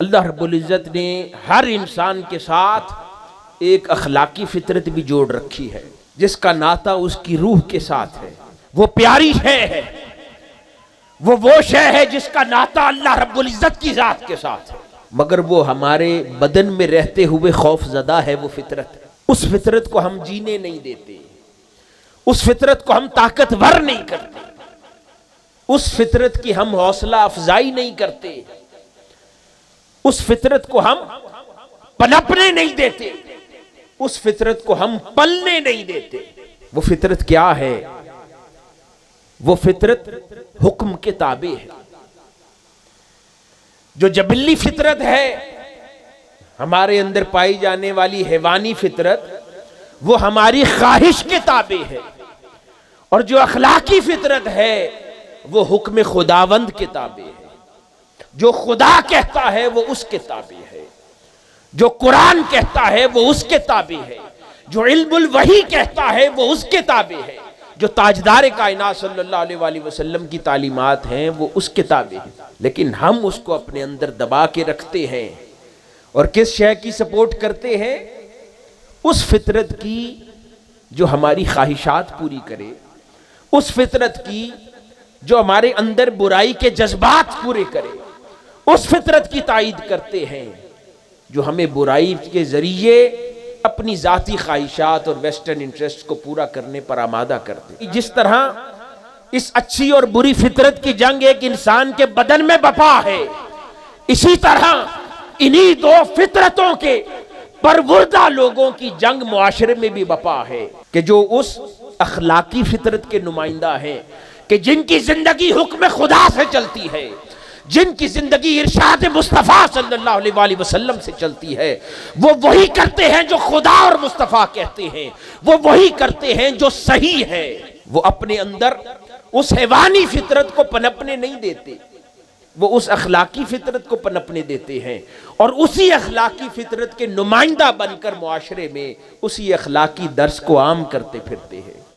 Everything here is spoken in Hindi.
अल्लाह रब्बुल इज़्ज़त ने हर इंसान के साथ एक अखलाकी फितरत भी जोड़ रखी है, जिसका नाता उसकी रूह के साथ है। वो प्यारी शय है, वो वो शय है जिसका नाता अल्लाह रब्बुल इज़्ज़त की जात के साथ है। मगर वो हमारे बदन में रहते हुए खौफ ज़दा है, वो फितरत उस फितरत को हम जीने नहीं देते, उस फितरत को हम ताकतवर नहीं करते, उस फितरत की हम हौसला अफजाई नहीं करते। उस फितरत को हम पनपने नहीं देते। उस फितरत को हम पलने नहीं देते। वो फितरत क्या है? वो फितरत हुक्म के ताबे है। जो जबिल्ली फितरत है, हमारे अंदर पाई जाने वाली हैवानी फितरत, वो हमारी ख्वाहिश के ताबे है। और जो अखलाकी फितरत है, वो हुक्म खुदावंद के ताबे है। जो खुदा कहता है, वो उसके ताबे है। जो कुरान कहता है, वो उसके ताबे है। जो इल्मुल वही कहता है, वो उसके ताबे है। जो ताजदार कायनात सल्लल्लाहु अलैहि वसल्लम की तालीमात हैं, वो उसके ताबे हैं। लेकिन हम उसको अपने अंदर दबा के रखते हैं। और किस शय की सपोर्ट करते हैं? उस फितरत की जो हमारी ख्वाहिशात पूरी करे। उस फितरत की जो हमारे अंदर बुराई के जज्बात पूरे करे। उस फितरत की तायद करते हैं, जो हमें बुराई के ज़रिए अपनी जाति ख्वाहिशात और वेस्टर्न इंटरेस्ट को पूरा करने पर आमादा करते जिस तरह इस अच्छी और बुरी फितरत की जंग एक इंसान के बदन में बपा है, इसी तरह इन्हीं दो फितरतों के परवुर्दा लोगों की जंग मुआशरे में भी बपा है कि जो उस अखलाकी फितरत के नुमाइंदा हैं, कि जिनकी ज़िंदगी हुक्म खुदा से चलती है। जिनकी ज़िंदगी इरशाद मुस्तफ़ा सल्लल्लाहु अलैहि वसल्लम से चलती है, वो वही करते हैं जो खुदा और मुस्तफ़ा कहते हैं। वो वही करते हैं जो सही है। वो अपने अंदर उस हैवानी फितरत को पनपने नहीं देते। वो उस अखलाकी फितरत को पनपने देते हैं। और उसी अखलाकी फितरत के नुमाइंदा बनकर मुआशरे में उसी अखलाकी दर्स को आम करते फिरते हैं।